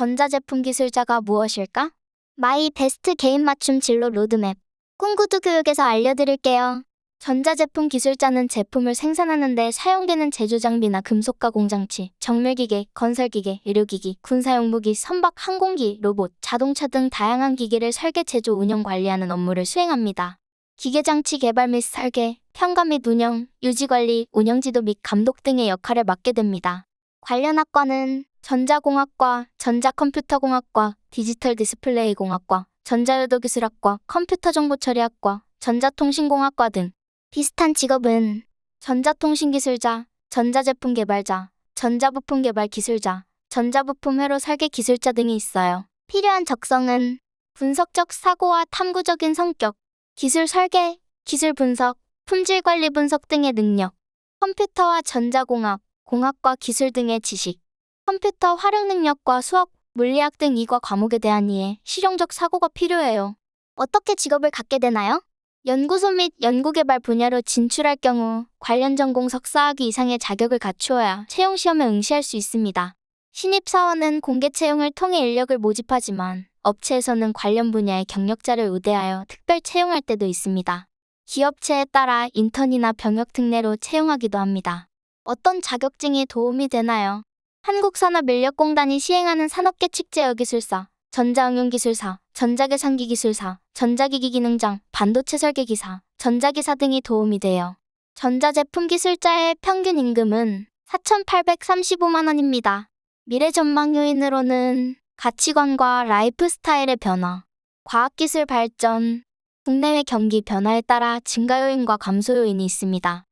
전자제품 기술자가 무엇일까? 마이 베스트 개인 맞춤 진로 로드맵. 꿈구두 교육에서 알려드릴게요. 전자제품 기술자는 제품을 생산하는데 사용되는 제조 장비나 금속 가 공 장치, 정밀기계, 건설기계, 의료기기, 군사용 무기, 선박, 항공기, 로봇, 자동차 등 다양한 기계를 설계, 제조, 운영, 관리하는 업무를 수행합니다. 기계장치 개발 및 설계, 평가 및 운영, 유지관리, 운영지도 및 감독 등의 역할을 맡게 됩니다. 관련 학과는 전자공학과, 전자컴퓨터공학과, 디지털 디스플레이 공학과, 전자유도기술학과, 컴퓨터정보처리학과, 전자통신공학과 등 비슷한 직업은 전자통신기술자, 전자제품 개발자, 전자부품 개발 기술자, 전자부품 회로 설계 기술자 등이 있어요. 필요한 적성은 분석적 사고와 탐구적인 성격, 기술 설계, 기술 분석, 품질 관리 분석 등의 능력, 컴퓨터와 전자공학, 공학과 기술 등의 지식, 컴퓨터 활용 능력과 수학, 물리학 등 이과 과목에 대한 이해, 실용적 사고가 필요해요. 어떻게 직업을 갖게 되나요? 연구소 및 연구개발 분야로 진출할 경우 관련 전공 석사학위 이상의 자격을 갖추어야 채용 시험에 응시할 수 있습니다. 신입사원은 공개 채용을 통해 인력을 모집하지만 업체에서는 관련 분야의 경력자를 우대하여 특별 채용할 때도 있습니다. 기업체에 따라 인턴이나 병역 특례로 채용하기도 합니다. 어떤 자격증이 도움이 되나요? 한국산업인력공단이 시행하는 산업계 축제여기술사, 전자응용기술사, 전자계산기 기술사, 전자기기 기능장, 반도체 설계기사, 전자기사 등이 도움이 돼요. 전자제품 기술자의 평균 임금은 4,835만 원입니다. 미래 전망 요인으로는 가치관과 라이프 스타일의 변화, 과학기술 발전, 국내외 경기 변화에 따라 증가 요인과 감소 요인이 있습니다.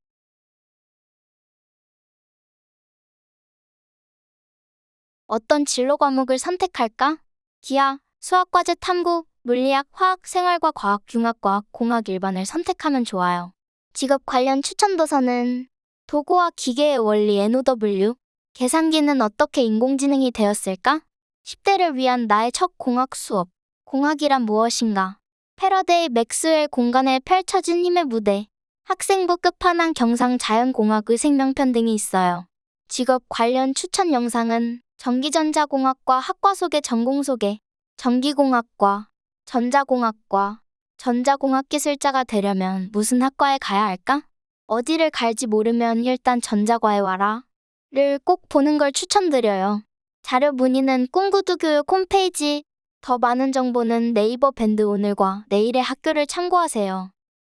어떤 진로 과목을 선택할까? 기하, 수학과제 탐구, 물리학, 화학, 생활과 과학, 융합과학, 공학 일반을 선택하면 좋아요. 직업 관련 추천 도서는 도구와 기계의 원리 NOW, 계산기는 어떻게 인공지능이 되었을까? 10대를 위한 나의 첫 공학 수업. 공학이란 무엇인가? 패러데이 맥스웰 공간에 펼쳐진 힘의 무대. 학생부 끝판왕 경상 자연공학의 생명편 등이 있어요. 직업 관련 추천 영상은 전기전자공학과 학과 소개 전공 소개, 전기공학과, 전자공학과, 전자공학 기술자가 되려면 무슨 학과에 가야 할까? 어디를 갈지 모르면 일단 전자과에 와라. 를 꼭 보는 걸 추천드려요. 자료 문의는 꿈구두 교육 홈페이지. 더 많은 정보는 네이버 밴드 오늘과 내일의 학교를 참고하세요.